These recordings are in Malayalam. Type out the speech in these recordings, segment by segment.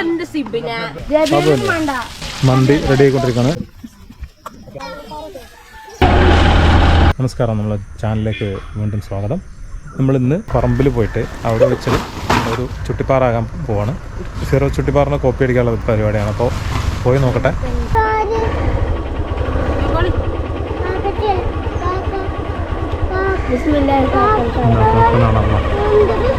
എന്ത് സിബിനെ വേണ്ട മന്തി റെഡി ആയിക്കൊണ്ടിരിക്കുകയാണ് നമസ്കാരം നമ്മളെ ചാനലിലേക്ക് വീണ്ടും സ്വാഗതം നമ്മൾ ഇന്ന് പറമ്പിൽ പോയിട്ട് അവിടെ വെച്ച് ഒരു ചുട്ടിപ്പാറാകാൻ പോവാണ് സീറോ ചുട്ടിപ്പാറിനെ കോപ്പി അടിക്കാനുള്ള പരിപാടിയാണ് അപ്പോൾ പോയി നോക്കട്ടെ ബിസ്മില്ലാഹിർ റഹ്മാനിർ ഉം.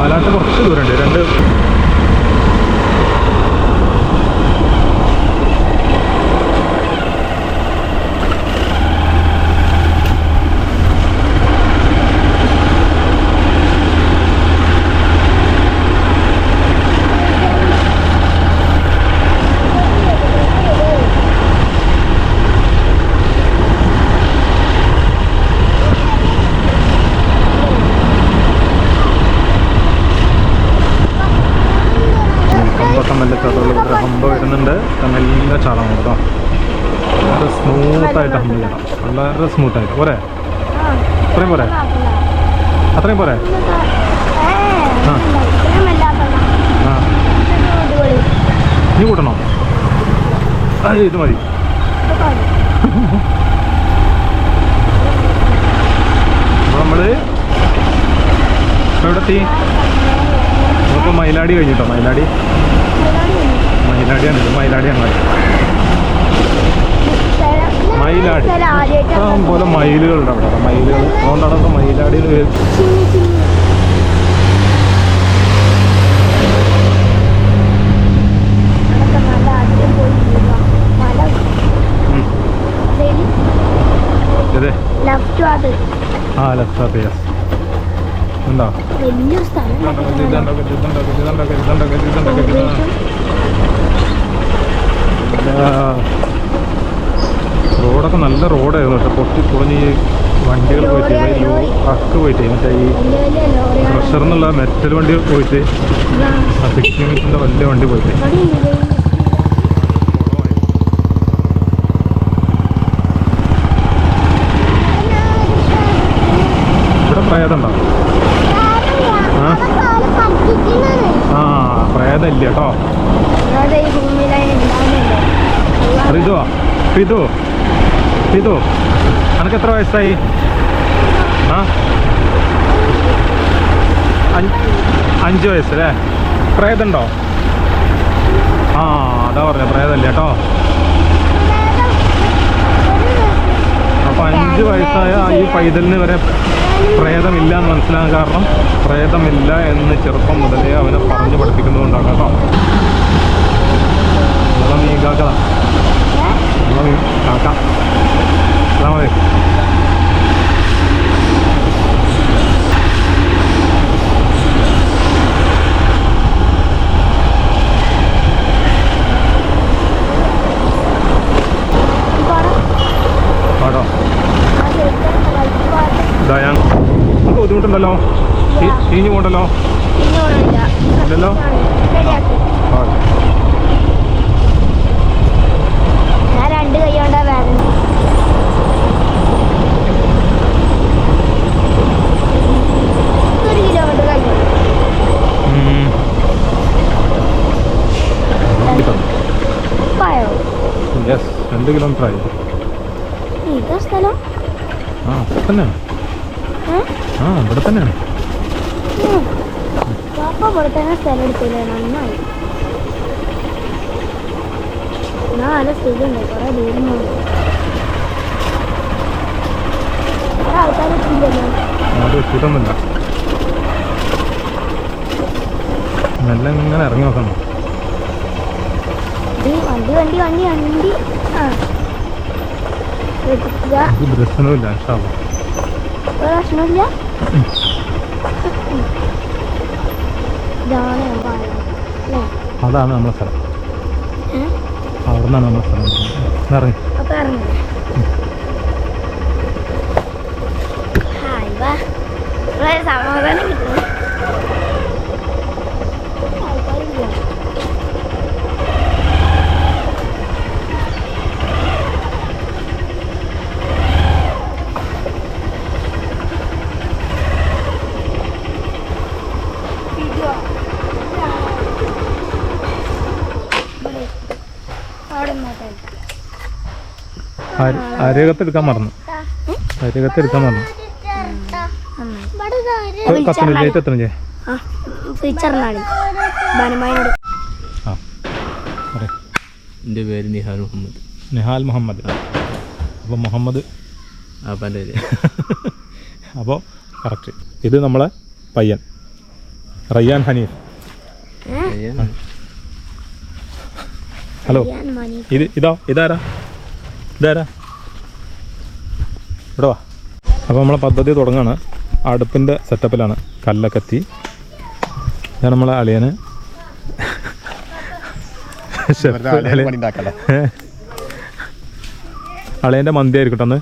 പാലാട്ട് കുറച്ച് ദൂരമുണ്ട്. രണ്ട് ഹമ്പൊക്കെ നല്ല ചതവുള്ള ഒരു ഹമ്പ് വരുന്നുണ്ട് നല്ല ചാളമാണ് കേട്ടോ വളരെ സ്മൂത്തായിട്ട് ഹമ്പ് ചെയ്യണം വളരെ സ്മൂത്തായിട്ട് പോരെ അത്രയും പോരെ അത്രയും പോരെ ആ നീ കൂട്ടണോ ആ ഇത് മതി നമ്മൾ എവിടെ എത്തി നമ്മളിപ്പോൾ മയിലാടി കഴിഞ്ഞിട്ടോ? മയിലാടി? മൈലാടിയാണ് ഇത്. മയിലാടിയാണ് മയിലാടി. ഇഷ്ടം പോലെ മയിലുകളുണ്ട് അവിടെ. മയിലുകൾ. അതുകൊണ്ടാണ് മയിലാടിയിൽ പേര് ഉം. ഇത് ലെഫ്റ്റ് അത് ആ ലെഫ്റ്റ് യെസ് വലിയ ഇതുണ്ടോ റോഡൊക്കെ നല്ല റോഡായിരുന്നു പക്ഷെ പൊട്ടി പൊളിഞ്ഞ് ഈ വണ്ടികൾ പോയിട്ട് ലോ ട്രക്ക് പോയിട്ട് മറ്റേ ഈ ക്രഷർ എന്നുള്ള മെറ്റൽ വണ്ടി പോയിട്ട് ആ. സിക്സ് യൂണിറ്റിന്റെ വലിയ വണ്ടി പോയിട്ട് ഇവിടെ പ്രേതമുണ്ടോ ആ ആ പ്രേതമില്ല കേട്ടോ ഈ ഭൂമിയിലായി ഉണ്ടാവുന്നുണ്ട് റിതു റിതു പിതു അനക്ക് എത്ര വയസ്സായി? ആ? അഞ്ച് വയസ്സല്ലേ? പ്രേതമുണ്ടോ ആ അതാ പറഞ്ഞ പ്രേതമില്ല കേട്ടോ? അപ്പൊ അഞ്ച് വയസ്സായ ഈ പൈതലിന് വരെ പ്രേതമില്ല എന്ന് മനസ്സിലാകാൻ കാരണം പ്രേതമില്ല എന്ന് ചെറുപ്പം മുതലേ അവനെ പറഞ്ഞു പഠിപ്പിക്കുന്നതുകൊണ്ടാണ് കേട്ടോ. നമ്മളെ മീ കാക്ക പാടോ ഇതാ ഞാൻ നമുക്ക് ബുദ്ധിമുട്ടുണ്ടല്ലോ ചീഞ്ഞു പോകണ്ടല്ലോ ഇല്ലല്ലോ ആ ഞാൻ രണ്ട് കൈ കൊണ്ടാ വേദന ഒരു കിലോമീറ്റർ കഴിഞ്ഞു ഉം. വണ്ടി തന്നു പായോ യെസ് രണ്ട് കിലോമീറ്റർ ആയി ഇതാ സ്ഥലം? ആ ഇവിടെ തന്നെയാണ് ആ ഇവിടെ തന്നെയാണ്. പാപ്പ ഇവിടെ തന്നെ സ്ഥലം എടുത്തില്ലേ? നന്നായി. നല്ല സ്ഥിതിയുണ്ട് കുറെ ദൂരം വെച്ചില്ലല്ലോ അത് വെച്ചിട്ടൊന്നുമില്ല മെല്ലെ ഇങ്ങനെ ഇറങ്ങി നോക്കണം. വണ്ടി വണ്ടി വണ്ടി വണ്ടി. ആ. എടുക്കുക ഇത് പ്രശ്നമില്ല ഇഷ്ടമാണ് ഒരു പ്രശ്നമില്ല ഇതാണ് ഞാൻ പറയുന്നത് അല്ലേ അതാണ് നമ്മുടെ സ്ഥലം ഏ? അവിടെ നിന്നാണ് നമ്മുടെ സ്ഥലം ഇന്ന് ഇറങ്ങി അപ്പൊ ഇറങ്ങി ഹായ് വാ ഇവിടെ സമാധാനം കിട്ടും ആൾക്കാരില്ല അവിടെ നോട്ടെ അരകത്ത് എടുക്കാൻ മറന്നു. അരകത്തെടുക്കാൻ മറന്നു. എന്റെ ആ എന്റെ പേര് നിഹാൽ മുഹമ്മദ്. നിഹാൽ മുഹമ്മദ്. അപ്പോൾ മുഹമ്മദ്. പേര്. അപ്പോൾ കറക്റ്റ് ഇത് നമ്മളെ പയ്യൻ. റയ്യാൻ ഹനീഫ്. ഹലോ. ഇത് ഇതാ ഇതാരാ? ഇതാരാ? ഇവിടെ വാ. അപ്പോൾ നമ്മളെ പദ്ധതി തുടങ്ങാണ്. അടുപ്പിന്റെ സെറ്റപ്പിലാണ് കല്ലൊക്കെ എത്തി. ഞാൻ നമ്മളെ അളിയന്. അളിയന്റെ മന്തി ആയിരിക്കട്ടെ അന്ന്.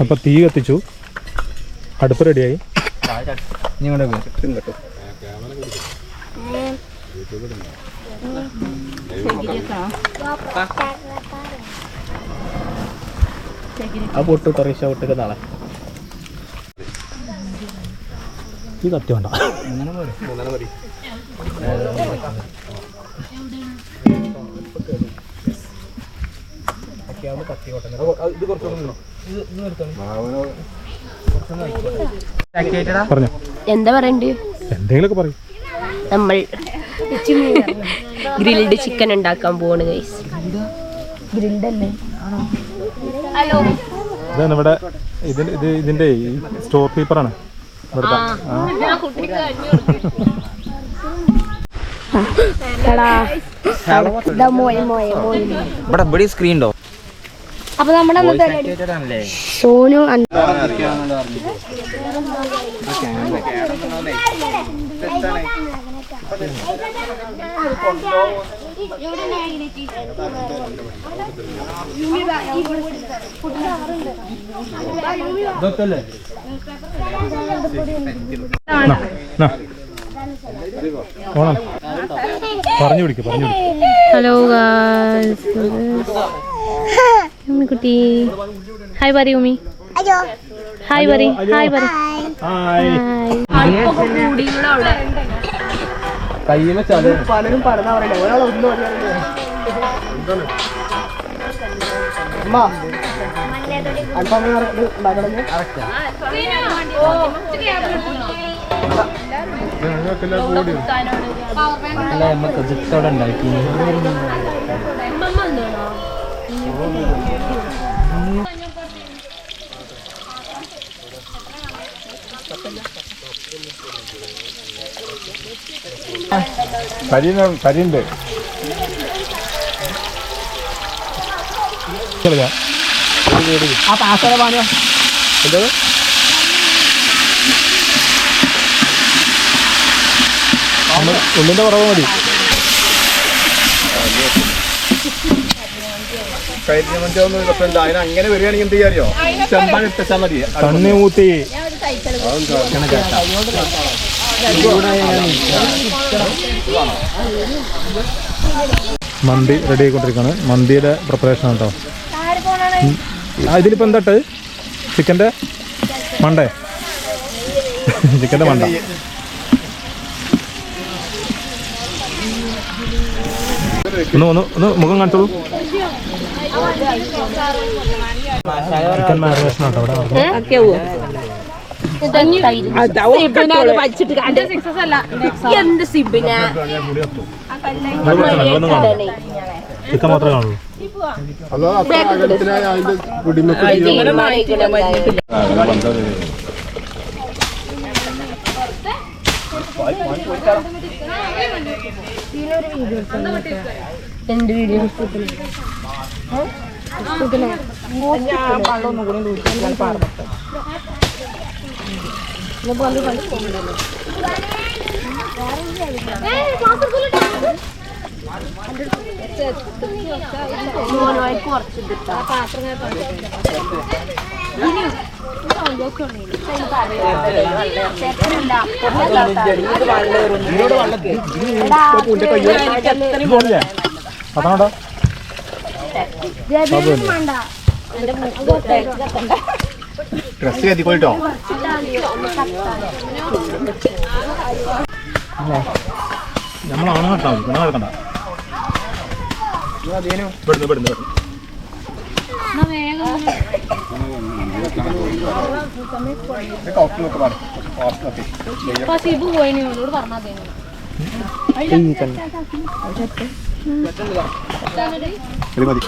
അപ്പോൾ തീ കത്തിച്ചു. അടുപ്പ് റെഡിയായി. നിങ്ങളുടെ പേര് ആ പൊട്ട് കുറേശ്ശ പൊട്ടൊക്കെ നാളെ. ഈ കത്തി വേണ്ട. പറഞ്ഞോ എന്താ പറയണ്ട്? എന്തെങ്കിലുമൊക്കെ പറയും. നമ്മൾ ഗ്രിൽഡ് ചിക്കൻ ഉണ്ടാക്കാൻ പോവാണ് ഗൈസ് ഇതാണ് ഇവിടെ ഇതിന് ഇത് ഇതിന്റെ ഈ സ്റ്റോർ കീപ്പറാണ് ഇവിടുത്തെ ആ. ഇതാ മോയ മോയ മോയ ഇവിടെ ഇവിടെ സ്ക്രീൻ ഉണ്ടോ? അപ്പൊ നമ്മുടെ സോനു. ഓണം പറഞ്ഞു പിടിക്ക് പറഞ്ഞു പിടിക്ക് ഹലോ ഉമ്മിക്കുട്ടി ഹായ് പറ ഉമ്മി. ഹായ് പറ ഹായ് പറ ഹായ് കയ്യിൽ വെച്ചാൽ അല്ല നമ്മൾ പ്രൊജക്ട് അവിടെ ഉണ്ടാക്കി. ആ ഉള്ളിന്റെ കുറവ് മതി. അങ്ങനെ വരികയാണെങ്കിൽ എന്ത് ചെയ്യാറിയോ ചെമ്പാൻ ഇട്ടാൽ മതി. കണ്ണി ഊത്തി മന്തി റെഡി ആയിക്കൊണ്ടിരിക്കുകയാണ്. മന്തിയുടെ പ്രിപ്പറേഷൻ കേട്ടോ ഇതിലിപ്പോ ഇതിലിപ്പോൾ എന്താ ചിക്കന്റെ മണ്ടേ? ചിക്കന്റെ മണ്ട. ഒന്ന് ഒന്ന് ഒന്ന് മുഖം കാണിച്ചോളൂ. ചിക്കൻ മാരിനേഷൻ കേട്ടോ നടക്കുന്നത്. എന്ത് സിബിന? മാത്രമേ കാണുള്ളൂ. അതോ അത്ര അകലത്തിനായ അതിന്റെ കുടിമൊക്കെ എന്ത് വീഡിയോ അതാണോ വേണ്ട ഡ്രസ് കയറ്റിക്കോട്ടോ നമ്മളാണ് കേട്ടോ ഇവിടുന്ന് ഇവിടുന്ന് എന്നോട് പറഞ്ഞാൽ ഇത് മതി.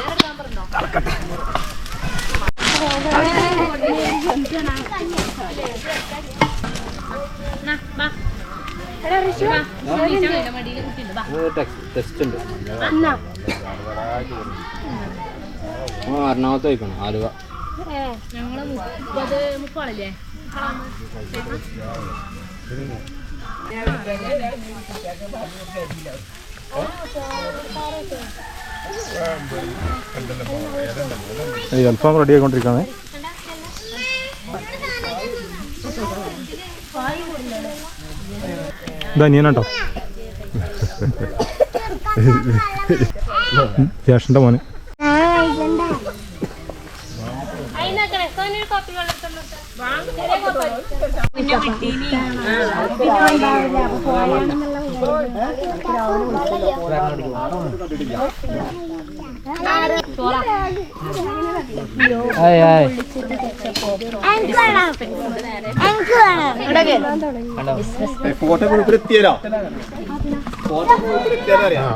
എറണാകുളത്ത് പോയിക്കണം ആലുവ ഞങ്ങൾ മുപ്പത് മുപ്പാളില്ലേ ഈ അൽഫാം റെഡി ആയിക്കൊണ്ടിരിക്കുകയാണ് ഇത് അനിയനാട്ടോ. ജ്യേഷ്ഠന്റെ മോന്. ആയ് ഫോട്ടോ ഗ്രൂപ്പിൽ എത്തിയാലോ ഫോട്ടോ അറിയാം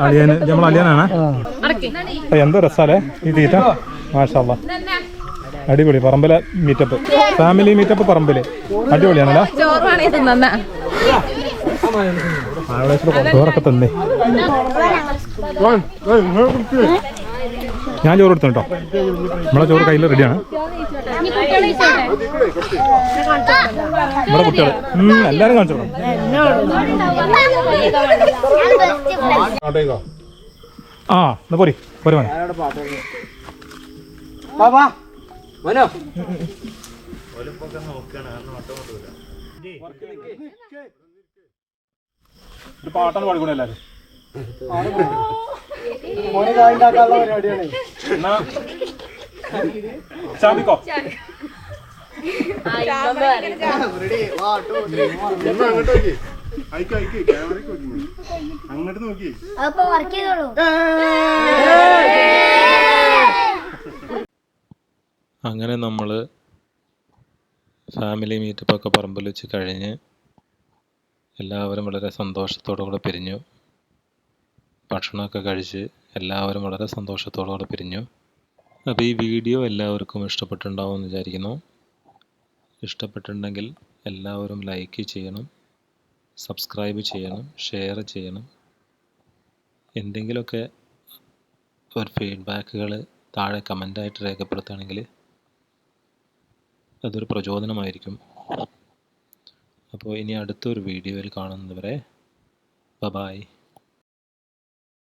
അളിയൻ നമ്മൾ അളിയനാണ് എന്തോ രസാലേ ഈ തീറ്റ? മാഷല്ല അടിപൊളി പറമ്പിലെ മീറ്റപ്പ് ഫാമിലി മീറ്റപ്പ് പറമ്പിൽ. അടിപൊളിയാണല്ലോ? ചോറൊക്കെ തന്നെ. ഞാൻ ചോറ് എടുത്തു കേട്ടോ. നമ്മളെ ചോറ് കയ്യിൽ റെഡിയാണ് നമ്മുടെ കുട്ടികൾ എല്ലാവരും കാണിച്ചോളാം. ആ എന്നാ പോരി പോരെ മോനെ. മനോ? ഒരു പാട്ടാണ് പാടിക്കൂടെ ക്യാമറയ്ക്ക് നോക്കി അങ്ങോട്ട് നോക്കി അപ്പൊ വർക്ക് ചെയ്തോളൂ. അങ്ങനെ നമ്മൾ ഫാമിലി മീറ്റപ്പൊക്കെ പറമ്പിൽ വെച്ച് കഴിഞ്ഞ് എല്ലാവരും വളരെ സന്തോഷത്തോടു കൂടെ പിരിഞ്ഞു. ഭക്ഷണമൊക്കെ കഴിച്ച് എല്ലാവരും വളരെ സന്തോഷത്തോടു കൂടെ പിരിഞ്ഞു. അപ്പോൾ ഈ വീഡിയോ എല്ലാവർക്കും ഇഷ്ടപ്പെട്ടുണ്ടാവുമെന്ന് വിചാരിക്കുന്നു. ഇഷ്ടപ്പെട്ടിട്ടുണ്ടെങ്കിൽ എല്ലാവരും ലൈക്ക് ചെയ്യണം സബ്സ്ക്രൈബ് ചെയ്യണം ഷെയർ ചെയ്യണം. എന്തെങ്കിലുമൊക്കെ ഒരു ഫീഡ്ബാക്കുകൾ താഴെ കമന്റായിട്ട് രേഖപ്പെടുത്തുകയാണെങ്കിൽ അതൊരു പ്രചോദനമായിരിക്കും. അപ്പോൾ ഇനി അടുത്തൊരു വീഡിയോയിൽ കാണുന്നത് വരെ ബ ബായ്